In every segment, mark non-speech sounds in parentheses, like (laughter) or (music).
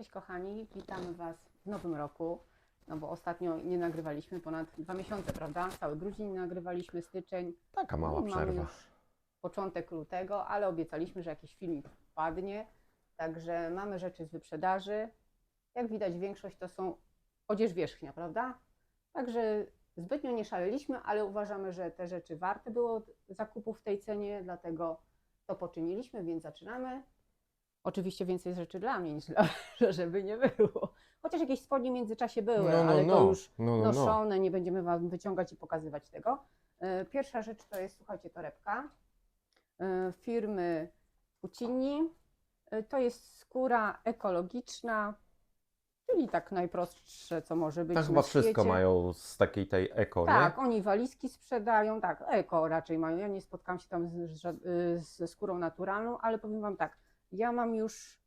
Cześć kochani, witamy Was w nowym roku. No bo ostatnio nie nagrywaliśmy ponad dwa miesiące, prawda? Cały grudzień nie nagrywaliśmy, styczeń. Taka mała Mamy przerwa. już początek lutego, ale obiecaliśmy, że jakiś filmik wpadnie. Także mamy rzeczy z wyprzedaży. Jak widać, większość to są odzież wierzchnia, prawda? Także zbytnio nie szaleliśmy, ale uważamy, że te rzeczy warte było zakupu w tej cenie, dlatego to poczyniliśmy, więc zaczynamy. Oczywiście więcej rzeczy dla mnie niż (laughs) dla żeby nie było. Chociaż jakieś spodnie w międzyczasie były, No, no, ale to no. już No, no, no. noszone, nie będziemy Wam wyciągać i pokazywać tego. E, Pierwsza rzecz to jest, słuchajcie, torebka e, firmy Puccini. E, To jest skóra ekologiczna, czyli tak najprostsze, co może być na chyba wszystko świecie. mają z takiej tej eko, Tak, nie? oni walizki sprzedają, tak, eko raczej mają. Ja nie spotkałam się tam z, ża- y, ze skórą naturalną, ale powiem Wam tak, ja mam już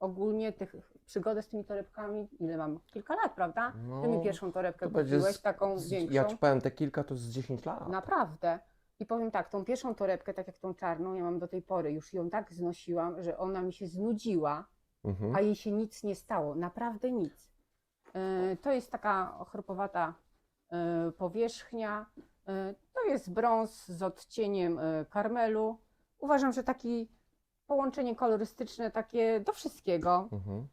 ogólnie tych przygodę z tymi torebkami, ile mam? Kilka lat, prawda? No, Ty mi pierwszą torebkę to będzie kupiłeś, z- taką Z- większą. Ja ci powiem te kilka to z 10 lat. Naprawdę. I powiem tak, tą pierwszą torebkę, tak jak tą czarną, ja mam do tej pory, już ją tak znosiłam, że ona mi się znudziła, Mhm. a jej się nic nie stało. Naprawdę nic. E, To jest taka ochropowata e, powierzchnia. E, To jest brąz z odcieniem e, karmelu. Uważam, że taki połączenie kolorystyczne, takie do wszystkiego. Mhm.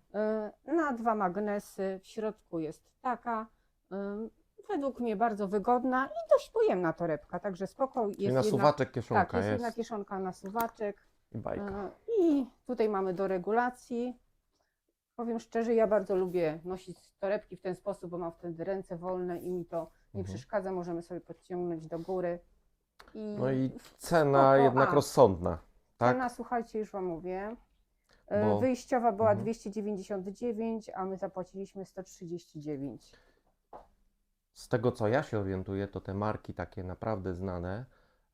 E, Na dwa magnesy. W środku jest taka. e, Według mnie bardzo wygodna i dość pojemna torebka, także spoko. Jest na jedna, suwaczek kieszonka tak, jest, jest, jedna kieszonka na suwaczek. i bajka. E, I tutaj mamy do regulacji. Powiem szczerze, ja bardzo lubię nosić torebki w ten sposób, bo mam wtedy ręce wolne i mi to nie Mhm. przeszkadza. Możemy sobie podciągnąć do góry. I No i cena spoko. jednak A. rozsądna, tak? cena, słuchajcie, już Wam mówię. E, Bo- Wyjściowa była Mhm. 299, a my zapłaciliśmy 139. Z tego co ja się orientuję, to te marki takie naprawdę znane,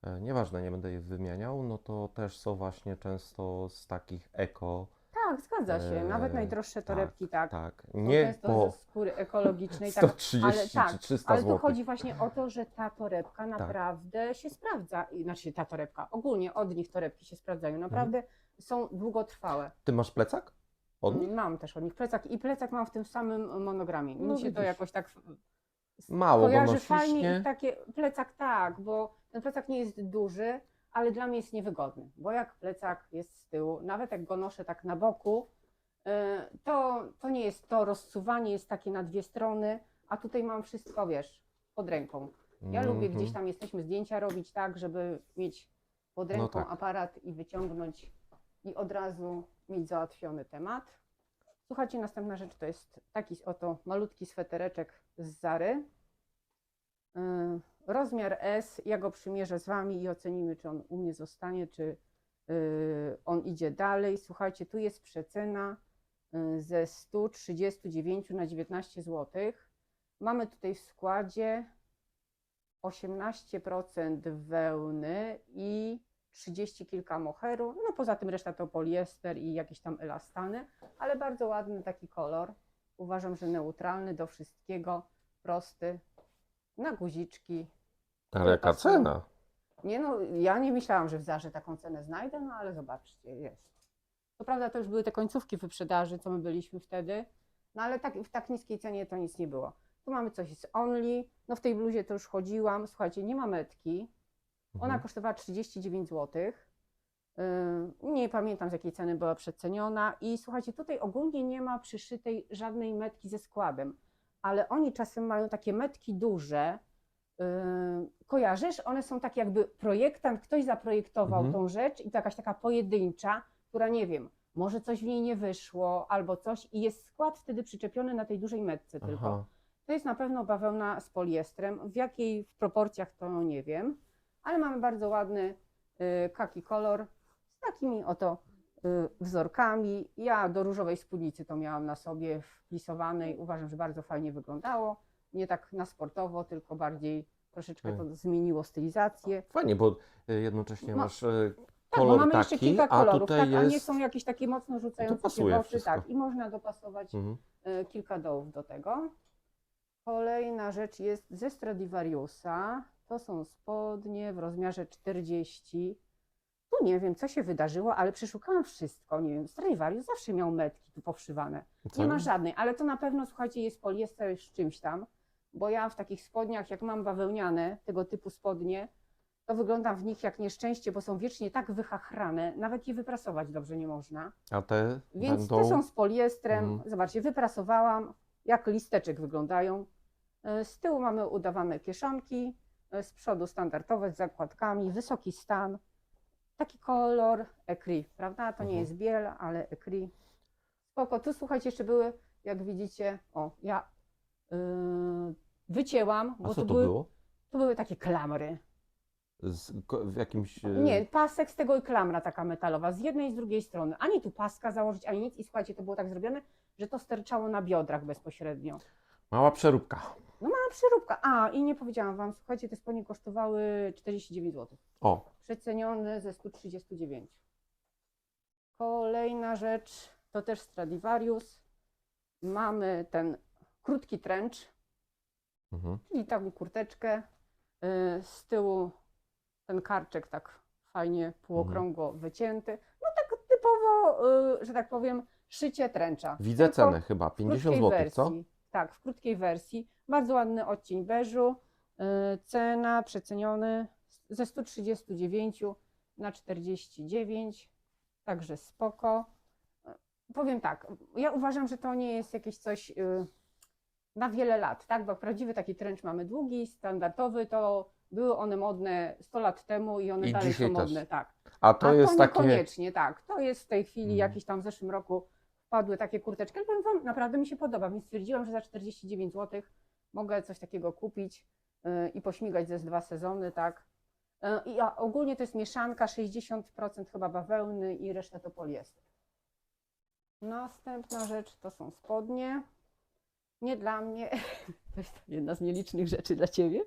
e, nieważne, nie będę je wymieniał, no to też są właśnie często z takich eko, Tak, zgadza się. Nawet E, najdroższe tak, torebki, tak. tak. Nie często po ze skóry ekologicznej. Tak, 130 ale czy tak, 300 Ale tu zł. chodzi właśnie o to, że ta torebka Tak. naprawdę się sprawdza. I, Znaczy ta torebka, ogólnie od nich torebki się sprawdzają. Naprawdę Mhm. są długotrwałe. Ty masz plecak? Od nich? Mam też od nich plecak i plecak mam w tym samym monogramie. Mi No się to widzisz. jakoś tak Mało go kojarzy nosisz, fajnie nie? i takie plecak tak, bo ten plecak nie jest duży, ale dla mnie jest niewygodny, bo jak plecak jest z tyłu, nawet jak go noszę tak na boku, y, to, to nie jest to rozsuwanie jest takie na dwie strony, a tutaj mam wszystko, wiesz, pod ręką. Ja lubię Mhm. gdzieś tam jesteśmy zdjęcia robić tak, żeby mieć pod No ręką tak. aparat i wyciągnąć i od razu mieć załatwiony temat. Słuchajcie, następna rzecz to jest taki oto malutki swetereczek z Zary. Rozmiar S, ja go przymierzę z Wami i ocenimy, czy on u mnie zostanie, czy yy, on idzie dalej. Słuchajcie, tu jest przecena yy, ze 139 na 19 zł. Mamy tutaj w składzie 18% wełny i 30 kilka moheru. No poza tym reszta to poliester i jakieś tam elastany, ale bardzo ładny taki kolor. Uważam, że neutralny do wszystkiego, prosty, na guziczki. Ale jaka cena? Nie no, ja nie myślałam, że w Zarze taką cenę znajdę, no ale zobaczcie, jest. Co prawda to już były te końcówki wyprzedaży, co my byliśmy wtedy, no ale tak, w tak niskiej cenie to nic nie było. Tu mamy coś z Only, no w tej bluzie to już chodziłam, słuchajcie, nie ma metki, ona Mhm. kosztowała 39 zł. Nie pamiętam z jakiej ceny była przeceniona. I słuchajcie, tutaj ogólnie nie ma przyszytej żadnej metki ze składem, ale oni czasem mają takie metki duże. Yy, Kojarzysz? One są tak jakby projektant, ktoś zaprojektował Mhm. tą rzecz i to jakaś taka pojedyncza, która nie wiem, może coś w niej nie wyszło albo coś i jest skład wtedy przyczepiony na tej dużej metce tylko. Aha. To jest na pewno bawełna z poliestrem. W jakiej w proporcjach to nie wiem, ale mamy bardzo ładny y, kaki kolor z takimi oto y, wzorkami. Ja do różowej spódnicy to miałam na sobie wpisowanej. Uważam, że bardzo fajnie wyglądało. Nie tak na sportowo, tylko bardziej troszeczkę to zmieniło stylizację. Fajnie, bo y, jednocześnie Ma- masz y, Tak, bo kolor mamy taki, jeszcze kilka a kolorów, tutaj tak, a nie są jakieś takie mocno rzucające się w oczy. wszystko. Tak, i można dopasować Mhm. y, kilka dołów do tego. Kolejna rzecz jest ze Stradivariusa. To są spodnie w rozmiarze 40. Nie wiem, co się wydarzyło, ale przeszukałam wszystko. Nie wiem, Stradivarius zawsze miał metki tu powszywane. Co? Nie ma żadnej, ale to na pewno, słuchajcie, jest poliester z czymś tam, bo ja w takich spodniach, jak mam bawełniane, tego typu spodnie, to wyglądam w nich jak nieszczęście, bo są wiecznie tak wychachrane, nawet je wyprasować dobrze nie można. A te Więc będą... te są z poliestrem. Mhm. Zobaczcie, wyprasowałam, jak listeczek wyglądają. E, Z tyłu mamy udawane kieszonki, e, z przodu standardowe z zakładkami, wysoki stan. Taki kolor ecri, prawda? To nie Mhm. jest biel, ale ecri. Spoko. Tu słuchajcie, jeszcze były, jak widzicie, o, ja yy, wycięłam, A bo co tu to były, było? tu były takie klamry. Z, ko- w jakimś... e, Nie, pasek z tego i klamra taka metalowa, z jednej i z drugiej strony. Ani tu paska założyć, ani nic. I słuchajcie, to było tak zrobione, że to sterczało na biodrach bezpośrednio. Mała przeróbka. No mała przeróbka. A, i nie powiedziałam Wam, słuchajcie, te spodnie kosztowały 49 zł. O, Przecenione ze 139. Kolejna rzecz, to też Stradivarius. Mamy ten krótki trench, mhm. czyli taką kurteczkę. y, Z tyłu ten karczek tak fajnie półokrągło wycięty. No tak typowo, y, że tak powiem, szycie tręcza. Widzę Tylko cenę chyba, w 50 krótkiej zł, wersji. co? Tak, w krótkiej wersji. Bardzo ładny odcień beżu. y, Cena przeceniony ze 139 na 49. Także spoko. Y, Powiem tak, ja uważam, że to nie jest jakieś coś y, na wiele lat, tak? Bo prawdziwy taki trench mamy długi, standardowy, to były one modne 100 lat temu i one I dalej są dzisiaj też. modne, tak. A to A jest to takie... niekoniecznie, tak. To jest w tej chwili, Mhm. jakiś tam w zeszłym roku wpadły takie kurteczki, ale powiem Wam, naprawdę mi się podoba, więc stwierdziłam, że za 49 zł mogę coś takiego kupić yy, i pośmigać ze dwa sezony, tak. Yy, I ogólnie to jest mieszanka, 60% chyba bawełny i reszta to poliester. Następna rzecz to są spodnie. Nie dla mnie, (laughs) to jest jedna z nielicznych rzeczy dla Ciebie.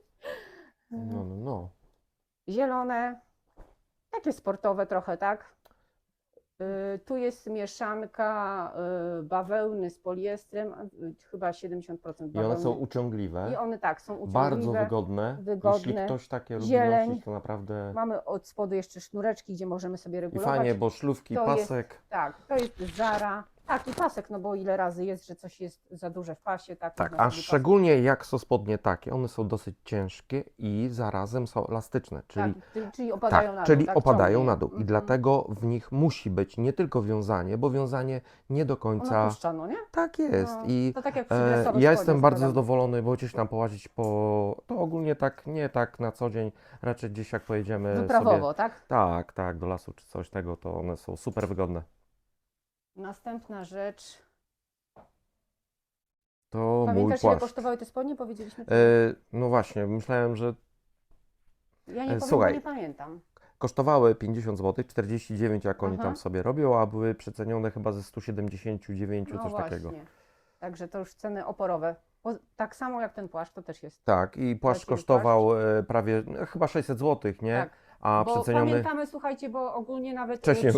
No, no, no. Zielone, takie sportowe trochę, tak? Y, Tu jest mieszanka y, bawełny z poliestrem, y, chyba 70% bawełny. I one są uciągliwe. I one tak, są uciągliwe. Bardzo wygodne. wygodne. Jeśli ktoś takie lubi Zieleń. nosić, to naprawdę... Mamy od spodu jeszcze sznureczki, gdzie możemy sobie I regulować. fajnie, bo szlówki, To jest- pasek. Tak, to jest Zara. Tak, i pasek, no bo ile razy jest, że coś jest za duże w pasie, tak? Tak, można a sobie szczególnie jak są spodnie takie, one są dosyć ciężkie i zarazem są elastyczne, czyli Tak, czyli, czyli opadają tak, na dół. czyli tak, opadają ciągnie. na dół i Mhm. dlatego w nich musi być nie tylko wiązanie, bo wiązanie nie do końca puszcza, no nie? tak jest No, i to tak jak przy e, ja jestem bardzo zadowolony, bo gdzieś tam połazić po, to ogólnie tak, nie tak na co dzień, raczej gdzieś jak pojedziemy sobie, Wyprawowo, tak? tak, tak, do lasu czy coś tego, to one są super wygodne. Następna rzecz. To mój Pamiętasz, ile płaszcz. kosztowały te spodnie? Powiedzieliśmy. E, no właśnie, myślałem, że ja nie e, powiem, słuchaj. nie pamiętam. Kosztowały 50 zł, 49 jak oni Aha. tam sobie robią, a były przecenione chyba ze 179, No coś takiego. Także to już ceny oporowe. Tak samo jak ten płaszcz, to też jest. Tak, i płaszcz Taki kosztował e, prawie no, chyba 600 zł, nie? Tak. A bo przeceniony pamiętamy, słuchajcie, bo ogólnie nawet. wcześniej,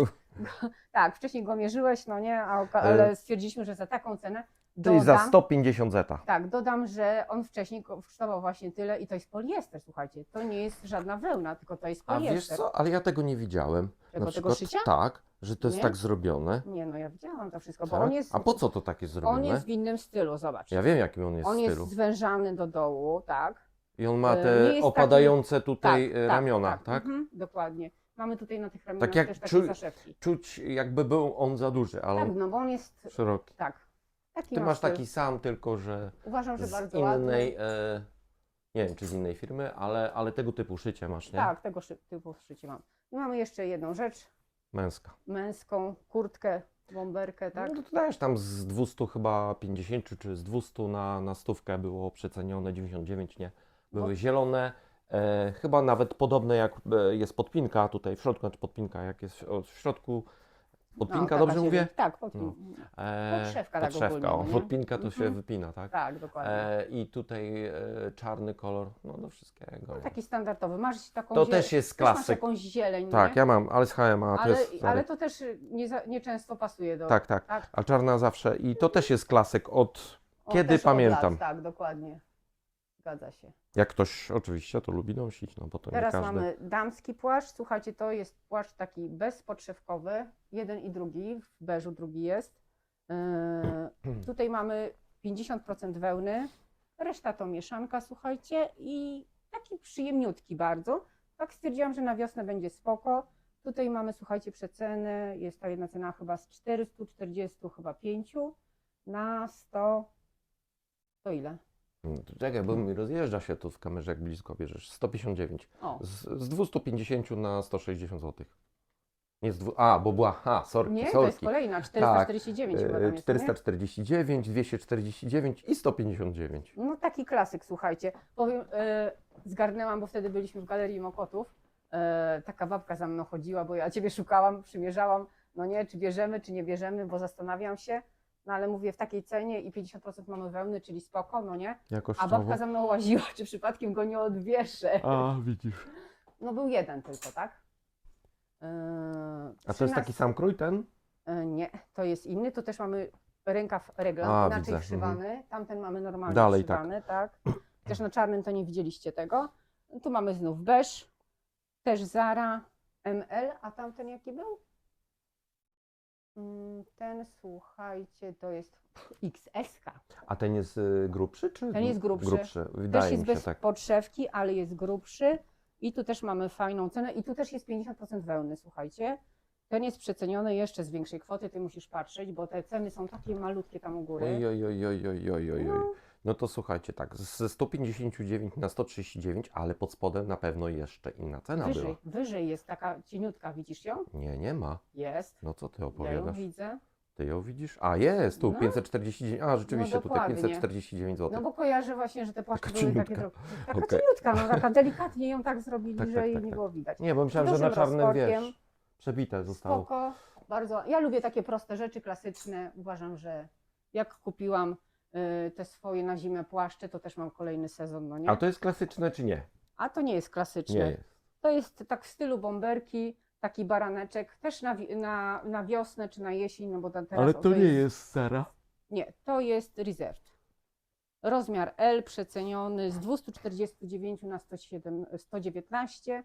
(laughs) Tak, wcześniej go mierzyłeś, no nie, a, E, ale stwierdziliśmy, że za taką cenę. czyli za dodam- 150 zeta. Tak, dodam, że on wcześniej ko- kosztował właśnie tyle i to jest poliester, słuchajcie. To nie jest żadna wełna, tylko to jest A poliester. wiesz co, ale ja tego nie widziałem. Czego, Na tego przykład szycia? tak, że to jest Nie? tak zrobione. Nie, no ja widziałam to wszystko, bo Tak? on jest. A po co to takie On zrobione? jest w innym stylu, zobacz. Ja wiem, jakim on jest on stylu. jest zwężany do dołu, tak. I on ma e, te jest opadające tutaj e, tak, ramiona, tak? Mhm, dokładnie. Mamy tutaj na tych ramionach jak też takie czu- zaszewki. Czuć jakby był on za duży, ale Tak, on no bo on jest szeroki. tak. Taki Ty ma masz styl. taki sam, tylko że Uważam, że z bardzo innej, ładny. e, nie wiem czy z innej firmy, ale, ale tego typu szycie masz, nie? Tak, tego szy- typu szycie mam. I mamy jeszcze jedną rzecz, Męska. męską kurtkę, bomberkę, tak. No to też tam z 200 chyba 50 czy z 200 na, na stówkę było przecenione, 99 nie. Były zielone, e, chyba nawet podobne jak e, jest podpinka tutaj w środku, znaczy podpinka jak jest w, środku. Podpinka, taka dobrze się mówię? Tak, podpinka. E, Podszewka tak podszewka, ogólnie, o, nie? podpinka to się Mhm. wypina, tak? Tak, dokładnie. E, I tutaj e, czarny kolor, no do wszystkiego. No, nie? taki standardowy. Masz taką To też jest Masz klasyk. jakąś zieleń, Tak, nie? ja mam, ale z H&M, a to ale, jest ale to też nie, za- nie często pasuje do... Tak, tak. tak? A czarna zawsze. I to też jest klasyk od kiedy też od pamiętam. Lat, tak, dokładnie. Zgadza się. Jak ktoś oczywiście to lubi nosić, no bo to Teraz nie każdy. mamy damski płaszcz. Słuchajcie, to jest płaszcz taki bezpodszewkowy. Jeden i drugi. W beżu drugi jest. Yy, (clears throat) tutaj mamy 50% wełny. Reszta to mieszanka, słuchajcie. I taki przyjemniutki bardzo. Tak stwierdziłam, że na wiosnę będzie spoko. Tutaj mamy, słuchajcie, przecenę. Jest ta jedna cena chyba z 440, chyba 5 na 100. To ile? No to Czekaj, bo mi rozjeżdża się tu w kamerze, jak blisko bierzesz. 159. O, Z, z 250 na 160 zł. Nie z dwu... A, bo była. A, sorki, nie, to sorki. jest kolejna. 449 chyba tam jest, nie? 449, 249 i 159. No taki klasyk, słuchajcie. Powiem, e, zgarnęłam, bo wtedy byliśmy w Galerii Mokotów. E, taka babka za mną chodziła, bo ja Ciebie szukałam, przymierzałam. No nie, czy bierzemy, czy nie bierzemy, bo zastanawiam się. No ale mówię, w takiej cenie i 50% mamy wełny, czyli spoko, no nie? A Jakościowo. babka za mną łaziła, czy przypadkiem go nie odwieszę. A, widzisz. No był jeden tylko, tak? E, A to jest taki 13 sam krój ten? E, Nie, to jest inny. Tu też mamy rękaw reglan, A, inaczej widzę, wszywany. Tamten mamy normalnie Dalej tak. wszywany, tak. Też na czarnym to nie widzieliście tego. Tu mamy znów beż, też Zara, ML, a tamten jaki był? Mm, Ten, słuchajcie, to jest (laughs) XS. -ka. A ten jest y, grubszy, czy? Ten jest grubszy. Grubszy, Też wydaje jest mi się bez tak. podszewki, ale jest grubszy. I tu też mamy fajną cenę. I tu też jest 50% wełny, słuchajcie. Ten jest przeceniony jeszcze z większej kwoty, ty musisz patrzeć, bo te ceny są takie malutkie tam u góry. Oj, oj, oj, oj, oj, oj, oj. No, No to słuchajcie, tak, ze 159 na 139, ale pod spodem na pewno jeszcze inna cena wyżej, była. wyżej jest taka cieniutka, widzisz ją? Nie, nie ma. Jest. No co ty Ja ją opowiadasz? widzę. Ty ją widzisz? A jest, tu No. 549. A rzeczywiście, No tutaj dokładnie. 549 zł. No bo kojarzę właśnie, że te płaszcze Taka były takie cieniutka. trochę. Taka Okej. cieniutka, no taka (laughs) delikatnie ją tak zrobili, Tak, że tak, jej tak, nie tak. było widać. Nie, bo myślałem, że na czarnym wiesz, przebite zostało. Spoko, bardzo. Ja lubię takie proste rzeczy, klasyczne. Uważam, że jak kupiłam te swoje na zimę płaszcze, to też mam kolejny sezon, no nie? A to jest klasyczne czy nie? A to nie jest klasyczne. Nie jest. To jest tak w stylu bomberki, taki baraneczek, też na, wi- na, na wiosnę czy na jesień, no bo tam teraz... o, jest Sara. Nie, to jest reserved. Rozmiar L przeceniony z 249 na 107, 119,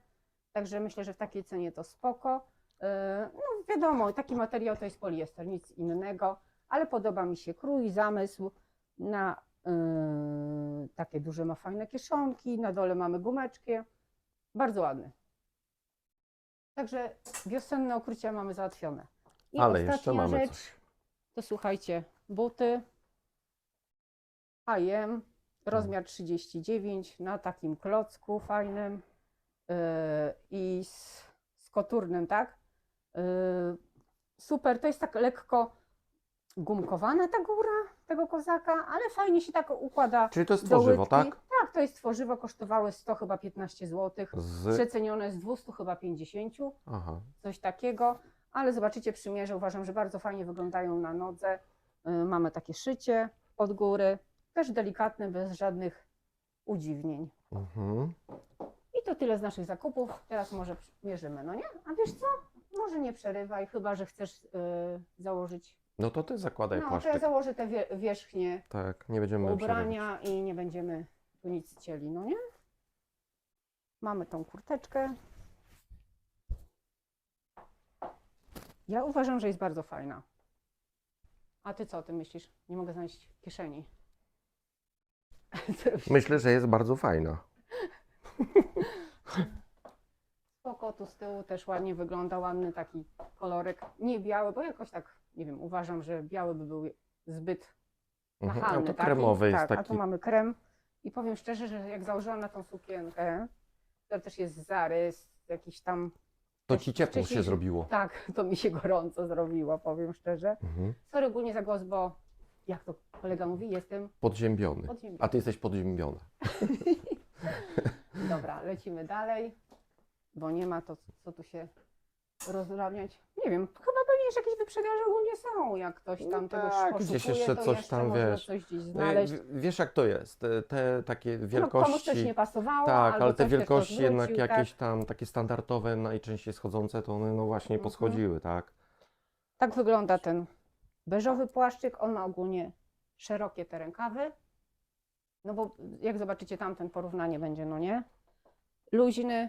także myślę, że w takiej cenie to spoko. Yy, No wiadomo, taki materiał to jest poliester, nic innego, ale podoba mi się krój, zamysł. Na yy, takie duże ma fajne kieszonki, na dole mamy gumeczki. Bardzo ładny. Także wiosenne ukrycia mamy załatwione. I Ale jeszcze ostatnia mamy rzecz, coś. to słuchajcie, buty H&M, rozmiar 39 na takim klocku fajnym yy, i z, z koturnym, tak? Yy, super, to jest tak lekko gumkowana ta góra tego kozaka, ale fajnie się tak układa Czyli to jest tworzywo, tak? Tak, to jest tworzywo, kosztowało 100 chyba 15 zł, Z... przecenione z 200 chyba 50 Aha. coś takiego, ale zobaczycie przymierze, uważam, że bardzo fajnie wyglądają na nodze. Y, Mamy takie szycie od góry, też delikatne, bez żadnych udziwnień. Mhm. I to tyle z naszych zakupów. Teraz może mierzymy, no nie? A wiesz co? Może nie przerywaj, chyba że chcesz y, założyć. No to ty zakładaj No, to płaszczyk. ja założę te wie, wierzchnie Tak, nie będziemy przerywać. ubrania i nie będziemy tu nic cieli, no nie? Mamy tą kurteczkę. Ja uważam, że jest bardzo fajna. A ty co o tym myślisz? Nie mogę znaleźć kieszeni. (laughs) Myślę, że jest bardzo fajna. Spoko, tu z tyłu też ładnie wygląda, ładny taki kolorek. Nie biały, bo jakoś tak, nie wiem, uważam, że biały by był zbyt Mhm. nachalny. A to taki. kremowy jest tak, A taki. tu mamy krem i powiem szczerze, że jak założyłam na tą sukienkę, która też jest zarys, jakiś tam, To ci ciepło się zrobiło. tak, to mi się gorąco zrobiło, powiem szczerze. Mhm. Sorry ogólnie za głos, bo jak to kolega mówi, jestem Podziębiony. podziemny. A ty jesteś podziębiona. (laughs) Dobra, lecimy dalej, bo nie ma to, co tu się rozrabiać. Nie wiem, chyba pewnie już jakieś wyprzedaże ogólnie są, jak ktoś tam No tego tak, poszukuje, gdzieś jeszcze to coś jeszcze tam, wiesz. coś gdzieś No i znaleźć. w- Wiesz jak to jest, te, te takie No, wielkości. komuś coś nie pasowało, tak, albo ale te wielkości jednak zwrócił, jakieś tak. tam takie standardowe, najczęściej schodzące, to one no właśnie Mhm. poschodziły, tak? Tak wygląda ten beżowy płaszczyk. On ma ogólnie szerokie te rękawy. No bo jak zobaczycie, tamten porównanie będzie, no nie? Luźny.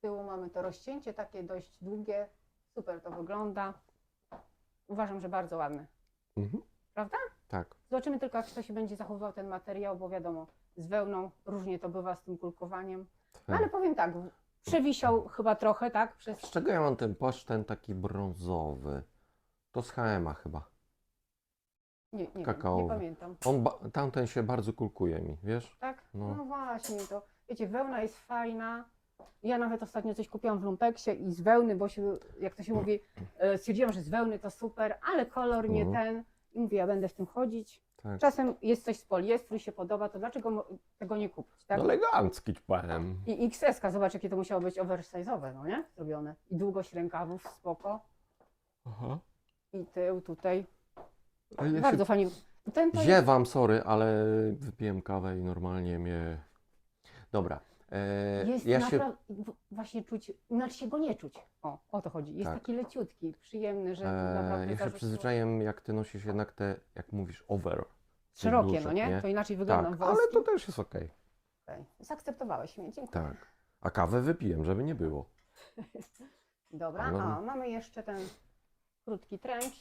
Tyłu mamy to rozcięcie takie dość długie. Super to wygląda. Uważam, że bardzo ładny. Mhm. Prawda? Tak. Zobaczymy tylko, jak to się będzie zachowywał ten materiał, bo wiadomo, z wełną różnie to bywa z tym kulkowaniem. No, ale powiem tak, przewisiał chyba trochę, tak? Przez... Z czego ja mam ten płaszcz, ten taki brązowy? To z HM-a chyba. Nie, nie, wiem, nie Kakaowy. pamiętam. On ba- tamten się bardzo kulkuje mi, wiesz? Tak? No. No. właśnie, to wiecie, wełna jest fajna. Ja nawet ostatnio coś kupiłam w lumpeksie i z wełny, bo się, jak to się mówi, e, stwierdziłam, że z wełny to super, ale kolor nie Mhm. ten. I mówię, ja będę w tym chodzić. Tak. Czasem jest coś z poliestru i się podoba, to dlaczego mo- tego nie kupić, tak? No elegancki powiem. I XS, zobacz jakie to musiało być oversize'owe, no nie? Zrobione. I długość rękawów, spoko. Aha. I tył tutaj. A ja Bardzo się fajnie. Ten to jest, ziewam, sorry, ale wypiłem kawę i normalnie mnie... Dobra. E, jest ja się... naprawdę, w- właśnie czuć, znaczy się go nie czuć. O, o to chodzi. Jest Tak. taki leciutki, przyjemny, że E, naprawdę ja się przyzwyczaiłem, jak ty nosisz jednak te, jak mówisz, over. Szerokie, duże, no nie? nie? To inaczej wygląda Tak, w ale to też jest okej. Okej. Zaakceptowałeś mnie, dziękuję. Tak. A kawę wypiłem, żeby nie było. (laughs) Dobra, Ale- a mamy jeszcze ten krótki trench.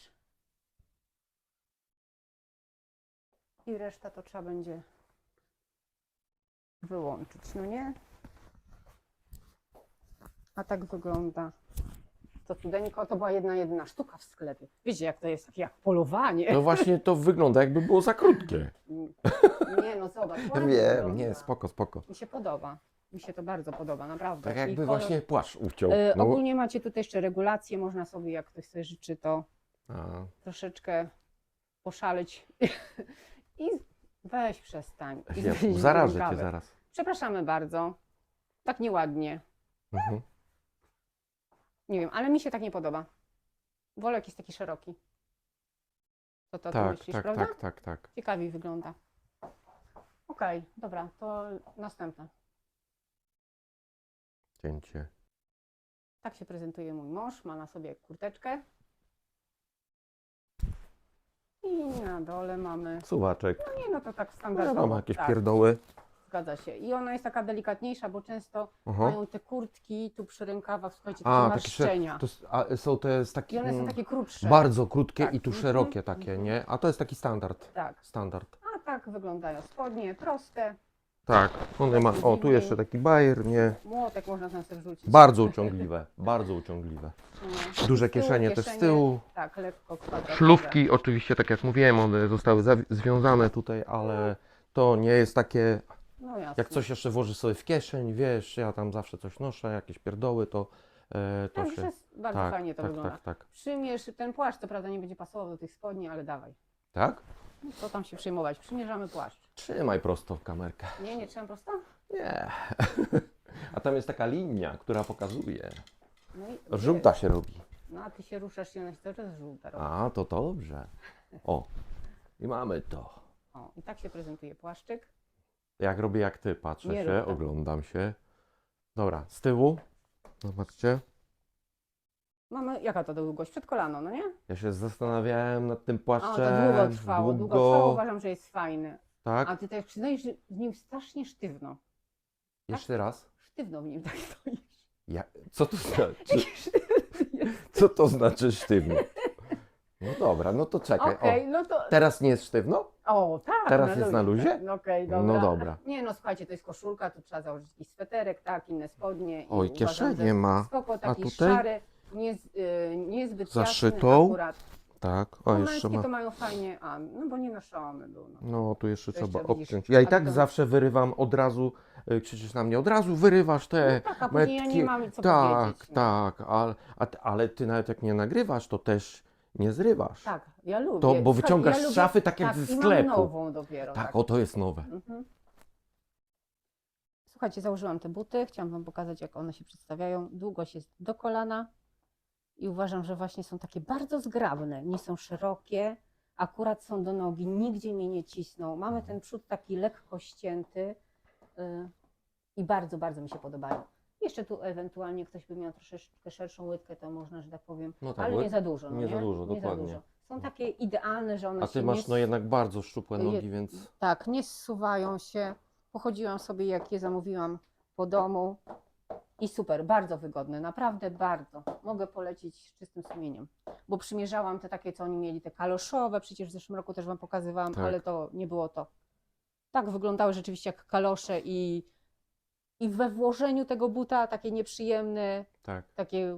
I reszta to trzeba będzie wyłączyć, no nie? A tak wygląda to cudeńko. To była jedna, jedyna sztuka w sklepie. Wiecie, jak to jest, takie jak polowanie. No właśnie to wygląda jakby było za krótkie. Nie no, zobacz. Ładnie wiem, wygląda. nie, spoko, spoko. Mi się podoba. Mi się to bardzo podoba, naprawdę. Tak I jakby kolor- właśnie płaszcz uciął. E, No, ogólnie macie tutaj jeszcze regulacje, można sobie, jak ktoś sobie życzy, to a, troszeczkę poszaleć (laughs) i weź przestań. I weź zarażę cię zaraz. Przepraszamy bardzo. Tak nieładnie. Mhm. Nie wiem, ale mi się tak nie podoba. Wolek jest taki szeroki. To ty Tak, myślisz, tak, prawda? tak, tak, tak. Ciekawiej wygląda. Okej, dobra, to następne. Cięcie. Tak się prezentuje mój mąż. Ma na sobie kurteczkę. I na dole mamy. Suwaczek. No nie, no to tak No, standardowo. wiadomo, jakieś tak, pierdoły. Zgadza się. I ona jest taka delikatniejsza, bo często Aha. mają te kurtki tu przy rękawach, słuchajcie, takie A, takie to, s- a, są te z I takich one są mm, takie krótsze. bardzo krótkie Tak. i tu Mhm, szerokie takie, mhm. nie? A to jest taki standard. Tak. Standard. A tak wyglądają spodnie, proste. Tak. One ma, o, tu jeszcze taki bajer, nie? Młotek można tam sobie wrzucić. Bardzo uciągliwe, bardzo uciągliwe. No. Duże Z kieszenie też z tyłu. Tak, lekko kwadratowe. Szlówki oczywiście, tak jak mówiłem, one zostały zawi- związane tutaj, ale to nie jest takie, No jasne. jak coś jeszcze włożysz sobie w kieszeń, wiesz, ja tam zawsze coś noszę, jakieś pierdoły, to, e, to Tak, się... jest bardzo tak, fajnie to tak, wygląda. tak, tak. Przymierz ten płaszcz, to prawda nie będzie pasował do tych spodni, ale dawaj. Tak? Co tam się przejmować? Przymierzamy płaszcz. Trzymaj prosto w kamerkę. Nie, nie trzeba prosto? Nie. (laughs) A tam jest taka linia, która pokazuje. No i Żółta się robi. No a ty się ruszasz i ona się cały czas żółta robi. A, to dobrze. O, i mamy to. O, I tak się prezentuje płaszczyk. Jak robię jak ty, patrzę Nie się, rób tak. oglądam się. Dobra, z tyłu. Zobaczcie. Mamy, jaka to długość? Przed kolano, no nie? Ja się zastanawiałem nad tym A, płaszczem. to długo trwało, długo trwało, uważam, że jest fajny. Tak? A ty tak przyznajesz, że w nim strasznie sztywno. Jeszcze raz. Sztywno w nim tak stoisz. Ja... Co to znaczy? (laughs) Co to znaczy sztywno? No dobra, no to czekaj. Okej, O, no to... teraz nie jest sztywno? O, tak. Teraz jest na luzie? No Okej, No dobra. dobra. Nie no, słuchajcie, to jest koszulka, tu trzeba założyć jakiś sweterek, tak, inne spodnie. i Oj, kieszenie ma. Spoko, taki tutaj? szary, nie, y, niezbyt Zaszytą? jasny akurat. Tak, O, męskie jeszcze ma. to mają fajnie, a, no bo nie noszony był. No. No, tu jeszcze trzeba widzisz, obciąć. Ja i tak to- zawsze wyrywam od razu, y, krzyczysz na mnie, od razu wyrywasz te tak, a później ja nie metki. mam co tak, powiedzieć. no. tak, ale, a, t- ale ty nawet jak nie nagrywasz, to też nie zrywasz. Tak, ja lubię. To, bo Słuchaj, wyciągasz z szafy tak jak tak, ze i sklepu. Mam nową dopiero. Tak, tak. o to jest nowe. Mhm. Słuchajcie, założyłam te buty. Chciałam Wam pokazać, jak one się przedstawiają. Długość jest do kolana i uważam, że właśnie są takie bardzo zgrabne. Nie są szerokie, akurat są do nogi, nigdzie mnie nie cisną. Mamy ten przód taki lekko ścięty y, i bardzo, bardzo mi się podobają. Jeszcze tu ewentualnie ktoś by miał troszeczkę szerszą łydkę, to można, że tak powiem, No tak, ale nie za dużo. No nie za dużo, nie za dokładnie. dużo. Są takie idealne, że one A się ty nie masz no jednak bardzo szczupłe je- nogi, więc Tak, nie zsuwają się. Pochodziłam sobie, jak je zamówiłam po domu. I super, bardzo wygodne, naprawdę bardzo. Mogę polecić z czystym sumieniem. Bo przymierzałam te takie, co oni mieli, te kaloszowe, przecież w zeszłym roku też Wam pokazywałam, Tak. ale to nie było to. Tak wyglądały rzeczywiście jak kalosze i, i we włożeniu tego buta takie nieprzyjemne, tak, takie,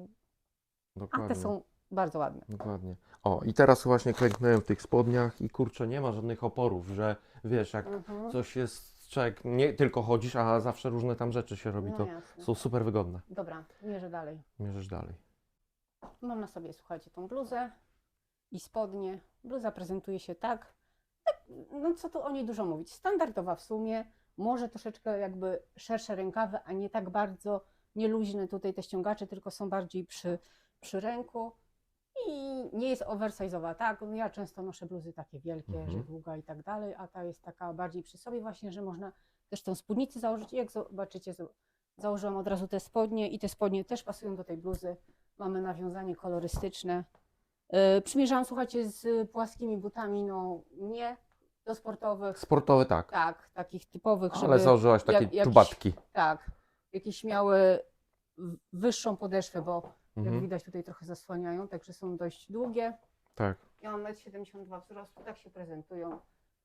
a dokładnie. te są bardzo ładne. Dokładnie. O, i teraz właśnie klęknąłem w tych spodniach i kurczę, nie ma żadnych oporów, że wiesz, jak Mhm. coś jest, czek, nie tylko chodzisz, a zawsze różne tam rzeczy się robi, No to jasne. są super wygodne. Dobra, mierzę dalej. Mierzysz dalej. Mam na sobie, słuchajcie, tą bluzę i spodnie. Bluza prezentuje się tak, tak, no co tu o niej dużo mówić, standardowa w sumie, może troszeczkę jakby szersze rękawy, a nie tak bardzo nieluźne tutaj te ściągacze, tylko są bardziej przy, przy ręku i nie jest oversize'owa, tak? Ja często noszę bluzy takie wielkie, Mhm. że długa i tak dalej, a ta jest taka bardziej przy sobie właśnie, że można też tą spódnicę założyć i jak zobaczycie, zo- założyłam od razu te spodnie i te spodnie też pasują do tej bluzy. Mamy nawiązanie kolorystyczne. Yy, przymierzałam, słuchajcie, z płaskimi butami, no nie do sportowych, Sportowe tak, tak, takich typowych, ale założyłaś takie jak- jakiś- tak, jakieś miały wyższą podeszwę, bo jak Mhm. widać tutaj trochę zasłaniają, także są dość długie. Tak, Ja mam 1,72 m wzrostu, tak się prezentują.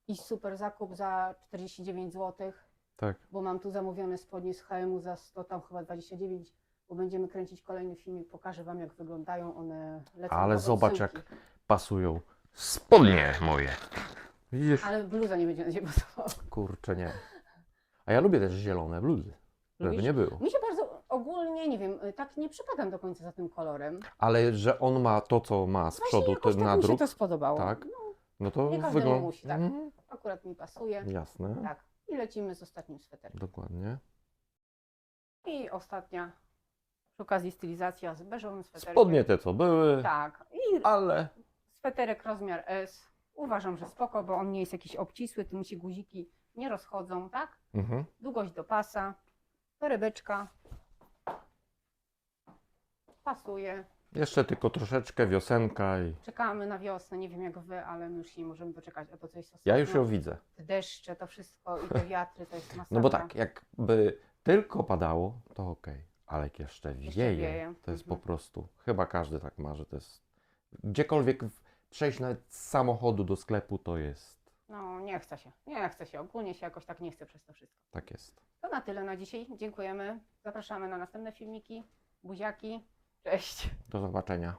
I super zakup za 49 zł, tak. bo mam tu zamówione spodnie z HM-u za 100, tam chyba 29, bo będziemy kręcić kolejny filmik, pokażę Wam jak wyglądają one lecą Ale zobacz, jak pasują. Spodnie moje. Widzisz? Ale bluza nie będzie na ciebie pasowała. Kurczę, nie. A ja lubię też zielone bluzy, żeby Lubisz? nie było. Mi się ogólnie, nie wiem, tak nie przypadam do końca za tym kolorem. Ale że on ma to, co ma z Właśnie przodu, to tak na mi się to spodobało. tak. No, no to Nie każdemu wygląda... musi, tak. Mhm. akurat mi pasuje. Jasne, Tak. I lecimy z ostatnim sweterem. dokładnie. I ostatnia, przy okazji stylizacja z beżowym sweterkiem. Spodnie te, co były, Tak. I ale sweterek rozmiar S. Uważam, że spoko, bo on nie jest jakiś obcisły, tu mu się guziki nie rozchodzą, tak? mhm. Długość do pasa, torebeczka. Pasuje. jeszcze tylko troszeczkę wiosenka i Czekamy na wiosnę, nie wiem jak wy, ale my już nie możemy doczekać, a to co jest ja już ją widzę. Te deszcze, to wszystko i te wiatry, to jest masakra. No bo tak, jakby tylko padało, to okej, ale jak jeszcze Jeszcze wieje, wieje, to jest mhm. po prostu, chyba każdy tak ma, że to jest, gdziekolwiek w- przejść nawet z samochodu do sklepu, to jest, No nie chce się, nie chce się, ogólnie się jakoś tak nie chce przez to wszystko. tak jest. To na tyle na dzisiaj, dziękujemy. Zapraszamy na następne filmiki. Buziaki, cześć. Do zobaczenia.